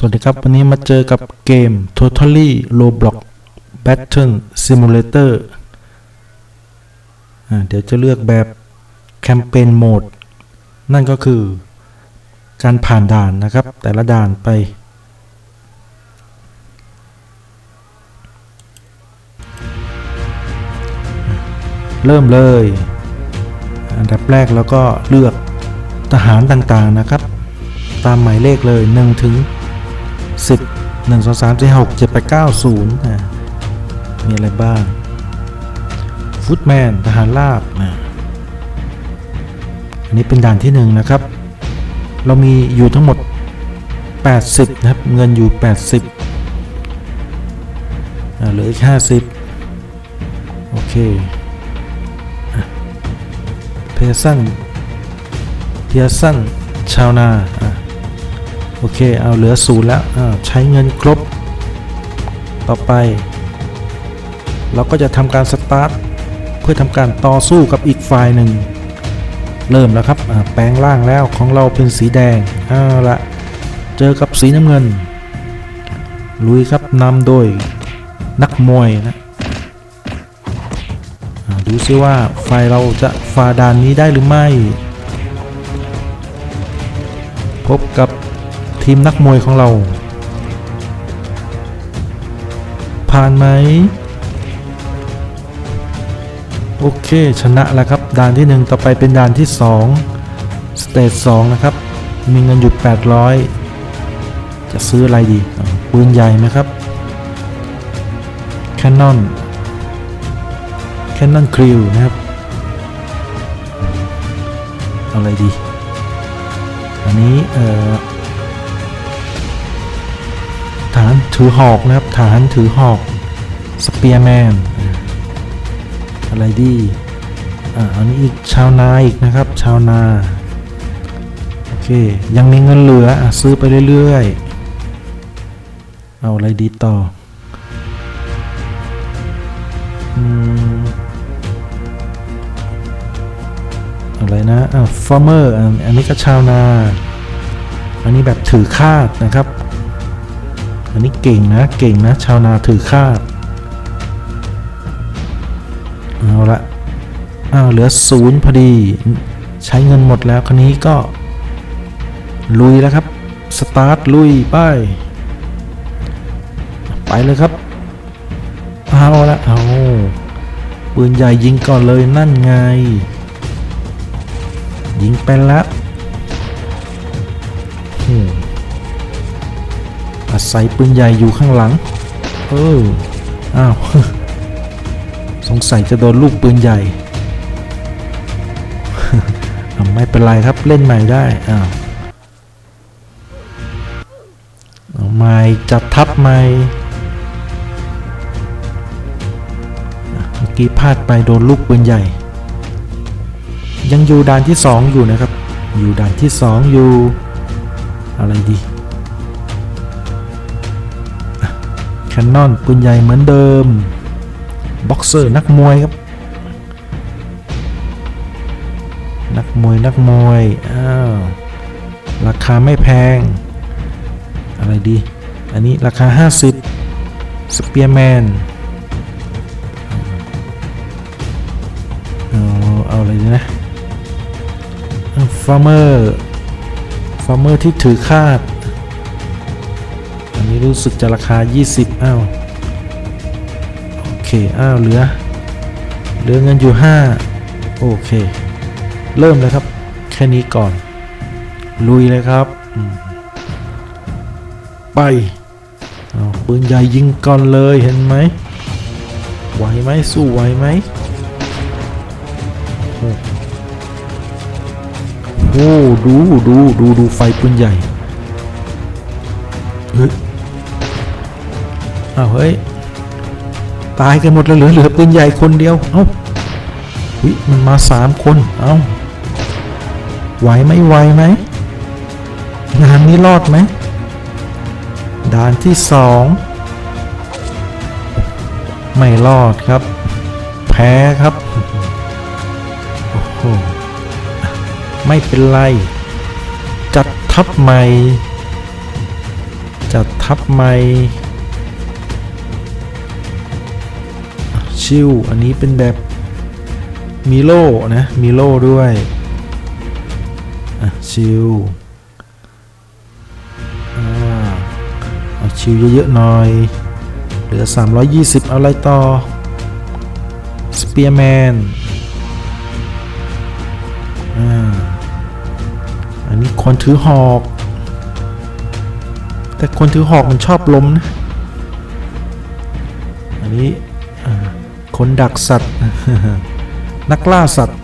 สวัสดีครับ วันนี้มาเจอกับเกม Totally Roblox Battle Simulator อ่าเดี๋ยวจะเลือกแบบแคมเปญโหมด นั่นก็คือการผ่านด่านนะครับ แต่ละด่านไป เริ่มเลย อันดับแรกแล้วก็เลือกทหารต่างๆนะครับ ตามหมายเลขเลย1ถึง 10 1 2 3 4 6 7 8 9 0อะมีอะไรบ้างฟุตแมนทหารราบอะอันนี้เป็นด่านที่1นะครับ เรามีอยู่ทั้งหมด 80 นะครับ เงินอยู่ 80อะเหลืออีก 50 โอเคเพสันเพียสันชาวนาอะ โอเค เอาเหลือศูนย์แล้วใช้เงินครบ ต่อไป เราก็จะทำการสตาร์ทเพื่อทำการต่อสู้กับอีกฝ่ายหนึ่ง เริ่มแล้วครับแปลงร่างแล้วของเราเป็นสีแดงเอาละเจอกับสีน้ำเงิน ลุยครับนำโดยนักมวยนะดูซิว่าฝ่ายเราจะฝ่าด่านนี้ได้หรือไม่ พบกับ ทีมนักมวยของเรา ผ่านไหม โอเคชนะแล้วครับ ด่านที่ 1 ต่อไปเป็นด่านที่ 2 สเตจ2นะครับ มีเงินอยู่800 จะซื้ออะไรดีปืนใหญ่ไหมครับแคนนอนแคนนอนคริวนะครับเอาอะไรดี อันนี้เอ่อานถือหอกนะครับ ฐานถือหอก สเปียร์แมน อะไรดีอ่าอันนี้อีกชาวนาอีกนะครับ ชาวนา โอเค ยังมีเงินเหลืออะซื้อไปเรื่อยๆ เอาอะไรดีต่ออะไรนะอ่าฟาร์เมอร์อันนี้ก็ชาวนา อันนี้แบบถือคาดนะครับ อันนี้เก่งนะเก่งนะ ชาวนาถือคาดเอาละอ้าวเหลือศูนย์พอดี ใช้เงินหมดแล้วคันนี้ก็ ลุยแล้วครับ สตาร์ทลุยไปไปเลยครับ เอาละเอาปืนใหญ่ยิงก่อนเลยนั่นไง ยิงไปแล้ว อืมอาศัยปืนใหญ่อยู่ข้างหลัง เออ อ้าว สงสัยจะโดนลูกปืนใหญ่ไม่เป็นไรครับเล่นใหม่ได้ อ้าวเอาใหม่จัดทับใหม่ เมื่อกี้พลาดไปโดนลูกปืนใหญ่ ยังอยู่ด่านที่สองอยู่นะครับ อยู่ด่านที่สองอยู่ อะไรดี คนนอนปืนใหญ่เหมือนเดิม บ็อกเซอร์นักมวยครับ นักมวยนักมวย อ้าว ราคาไม่แพง อะไรดี อันนี้ราคา 50 สเปียร์แมน เอาเอาอะไรดีนะฟาร์เมอร์ ฟาร์เมอร์ที่ถือคาด นี้รู้สึกจะราคา 20 อ้าว โอเค อ้าว เหลือ เหลือเงินอยู่ 5 โอเค เริ่มเลยครับ แค่นี้ก่อน ลุยเลยครับ ไปเอาปืนใหญ่ยิงก่อนเลยเห็นไหม ไหวไหมสู้ไหวไหมโอ้โหดูดูดูดูไฟปืนใหญ่ เฮ้ย อ้าวเฮ้ย ตายกันหมดแล้วเหลือเหลือปืนใหญ่คนเดียว เอ้าวิมันมาสามคน เอ้าไหวไหมไหวไหมงานนี้รอดไหมด่านที่สองไม่รอดครับ แพ้ครับโอ้โหไม่เป็นไร จัดทัพใหม่ จัดทับใหม่ ชิวอันนี้เป็นแบบมีโล่นะมีโล่ด้วยอะชิวอ่าเอาชิวเยอะๆหน่อย เหลือ 320 เอาอะไรต่อสเปียร์แมนอ่าอันนี้คนถือหอก แต่คนถือหอกมันชอบล้มนะอันนี้ คนดักสัตว์ นักล่าสัตว์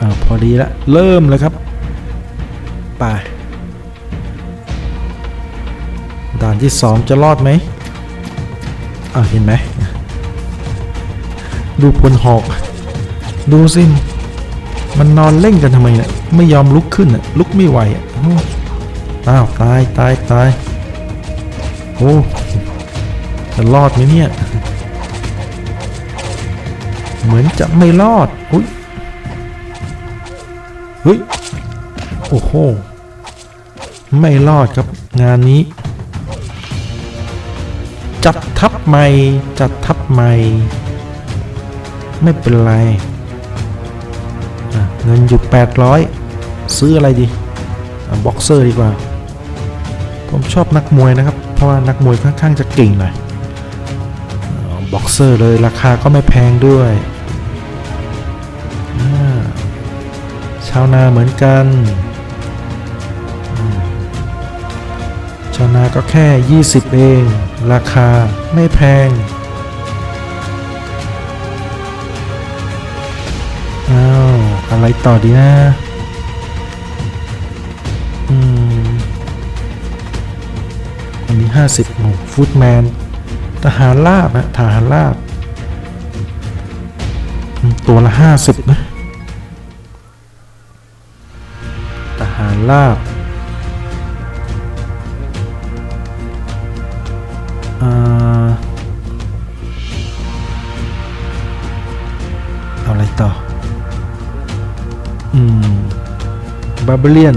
อ่าพอดีละ เริ่มเลยครับ ไป ด่านที่สองจะรอดไหมอ่าเห็นไหม ดูพลหอก ดูสิมันนอนเล่นกันทำไมเนี่ยไม่ยอมลุกขึ้นอะลุกไม่ไหวอะอ้าวอ้าวตายตายตายโอ้จะรอดไหมเนี่ย เหมือนจะไม่รอด อุ้ยเฮ้ย โอ้โห ไม่รอดครับงานนี้ จัดทับใหม่ จัดทับใหม่ ไม่เป็นไร เงินอยู่ 800 ซื้ออะไรดีบ็อกเซอร์ดีกว่า ผมชอบนักมวยนะครับ เพราะว่านักมวยค่อนข้างจะเก่งหน่อยบ็อกเซอร์เลยราคาก็ไม่แพงด้วย ชาวนาเหมือนกัน ชาวนาก็แค่ 20 เอง ราคาไม่แพงอ้าวอะไรต่อดีนะอืมอันนี้ห้าสิบโอ้ฟูดแมนทหารลาบนะทหารลาบ ตัวละห้าสิบนะ ลาบอ่าเอาอะไรต่อ อืม บาเบเลียน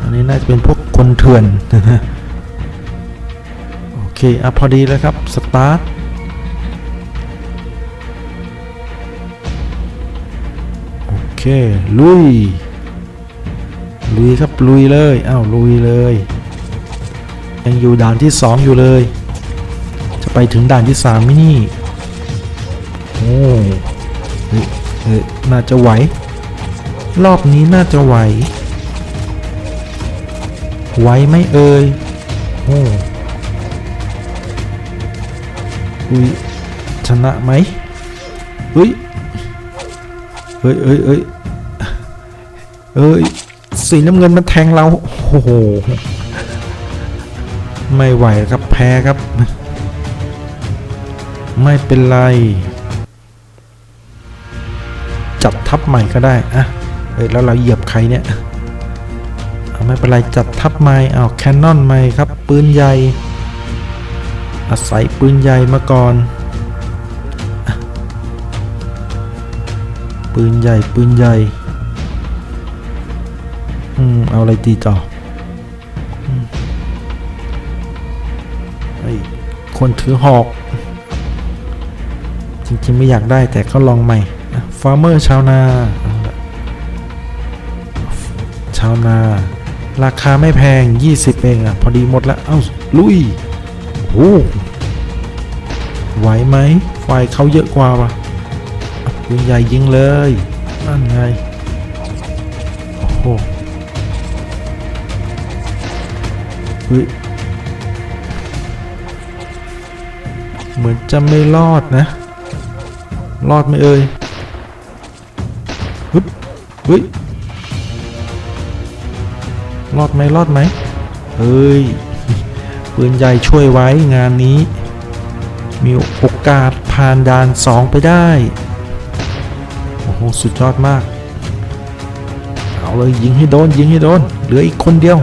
อันนี้น่าจะเป็นพวกคนเถื่อน โอเค อะ พอดีแล้วครับ สตาร์ท โอเค ลุย ลุยครับลุยเลยอ้าวลุยเลย ยังอยู่ด่านที่สองอยู่เลย จะไปถึงด่านที่สามไหมนี่โอ้เฮ้ยเฮ้ยน่าจะไหว รอบนี้น่าจะไหว ไหวไหมเอ่ยโอ้อุ้ยชนะไหมเฮ้ยเฮ้ยเฮ้ยเฮ้ยเอ้ย สีน้ำเงินมันแทงเรา โอ้โห ไม่ไหวครับแพ้ครับ ไม่เป็นไร จัดทับใหม่ก็ได้อะเอ้ยแล้วเราเหยียบใครเนี่ยไม่เป็นไรจัดทับใหม่เอาแคนนอนใหม่ครับ ปืนใหญ่ อาศัยปืนใหญ่มาก่อน ปืนใหญ่ปืนใหญ่ เอาอะไรตีต่อไอ้คนถือหอก จริงๆไม่อยากได้แต่ก็ลองใหม่ฟาร์เมอร์ชาวนา ชาวนา ราคาไม่แพง 20 เองอะพอดีหมดแล้ว เอ้า ลุยโอ้โหไหวไหม ไฟเขาเยอะกว่าปะอะปืนใหญ่ยิงเลยนั่นไง เฮ้ยเหมือนจะไม่รอดนะ รอดไหมเอ่ยฮึบเฮ้ยรอดไหมรอดไหมเอ้ยปืนใหญ่ช่วยไว้งานนี้ มีโอกาสผ่านด่านสองไปได้ โอ้โห สุดยอดมาก เอาเลยยิงให้โดนยิงให้โดน เหลืออีกคนเดียว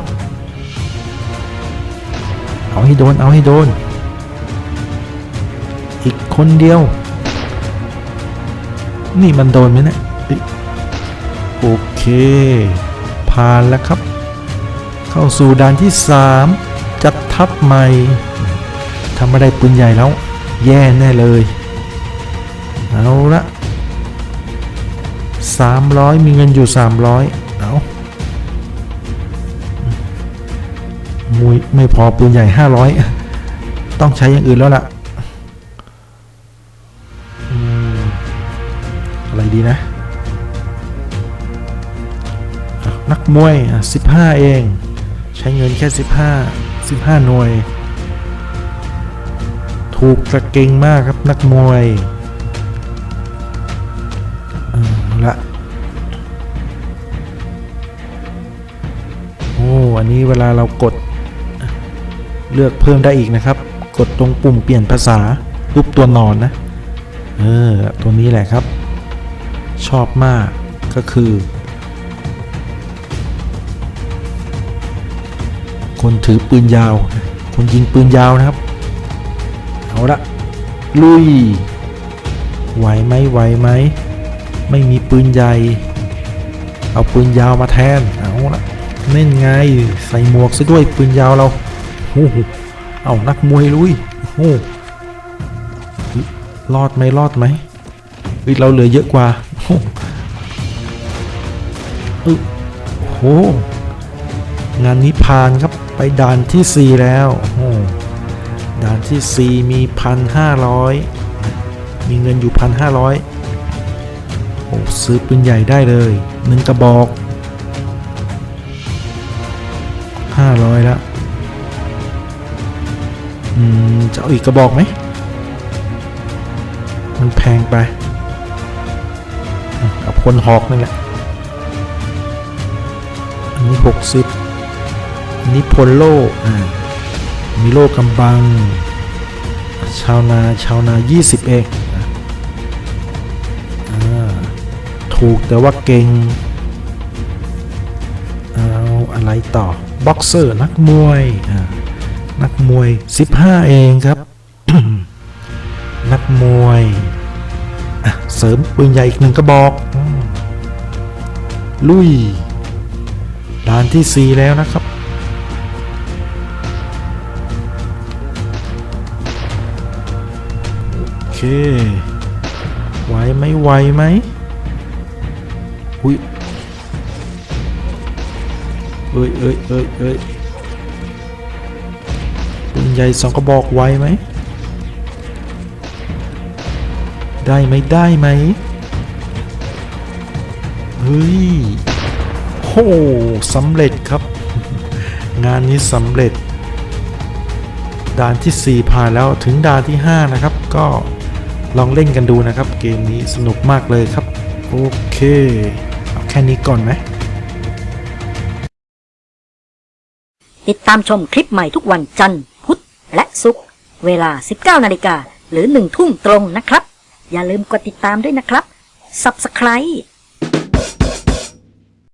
เอาให้โดน เอาให้โดน อีกคนเดียว นี่มันโดนไหมเนี่ยเอ้ยโอเค ผ่านแล้วครับ เข้าสู่ด่านที่ 3 จัดทัพใหม่ทำไม่ได้ปืนใหญ่แล้ว แย่แน่เลย เอาละ300 มีเงินอยู่ 300 เอา มุยไม่พอปืนใหญ่500ต้องใช้อย่างอื่นแล้วล่ะออะไรดีนะ นักมวยอะ15 เอง ใช้เงินแค่ 15 15 หน่วย ถูกตะเก่งมากครับนักมวยละโอ้ อันนี้เวลาเรากด เลือกเพิ่มได้อีกนะครับ กดตรงปุ่มเปลี่ยนภาษารูปตัวนอนนะ เออ ตัวนี้แหละครับ ชอบมากก็คือ คนถือปืนยาว คนยิงปืนยาวนะครับ เอาละลุย ไหวไหมไหวไหม ไม่มีปืนใหญ่ เอาปืนยาวมาแทน เอาละเน่นไง ใส่หมวกซะด้วยปืนยาวเรา โอ้โหเอานักมวยลุยโอ้โหรอดไหมรอดไหมเฮ้ยเราเหลือเยอะกว่าโอ้โหงานนี้ผ่านครับไปด่านที่ 4 แล้วโอ้ด่านที่ 4 มี 1,500 มีเงินอยู่ 1,500 โอ้ซื้อปืนใหญ่ได้เลยหนึ่งกระบอก 500 แล้ว จะเอาอีกกระบอกไหม มันแพงไปอะเอาพลหอกนั่นแหละ อันนี้ 60 อันนี้พลโลอ่ามีโลกำบัง ชาวนาชาวนา 20 เองนะอ่าถูกแต่ว่าเก่ง เอาอะไรต่อ บ็อกเซอร์ นักมวยอ่า นักมวย 15 เองครับ นักมวยเสริมปืนใหญ่อีกหนึ่งกระบอก ลุยด่านที่ 4 แล้วนะครับ โอเค ไหวไหมไหวไหมอุ้ยเอ้ยเอ้ยเอ้ยเอ้ย ใหญ่สองกระบอกไวไหม ได้ไหมได้ไหมเฮ้ยโหสำเร็จครับ งานนี้สำเร็จ ด่านที่ 4 ผ่านแล้วถึงด่านที่ 5 นะครับ ก็ลองเล่นกันดูนะครับ เกมนี้สนุกมากเลยครับ โอเค เอาแค่นี้ก่อนไหมติดตามชมคลิปใหม่ทุกวันจันทร์ และศุกร์เวลา 19 นาฬิกาหรือ 1 ทุ่มตรงนะครับ อย่าลืมกดติดตามด้วยนะครับ Subscribe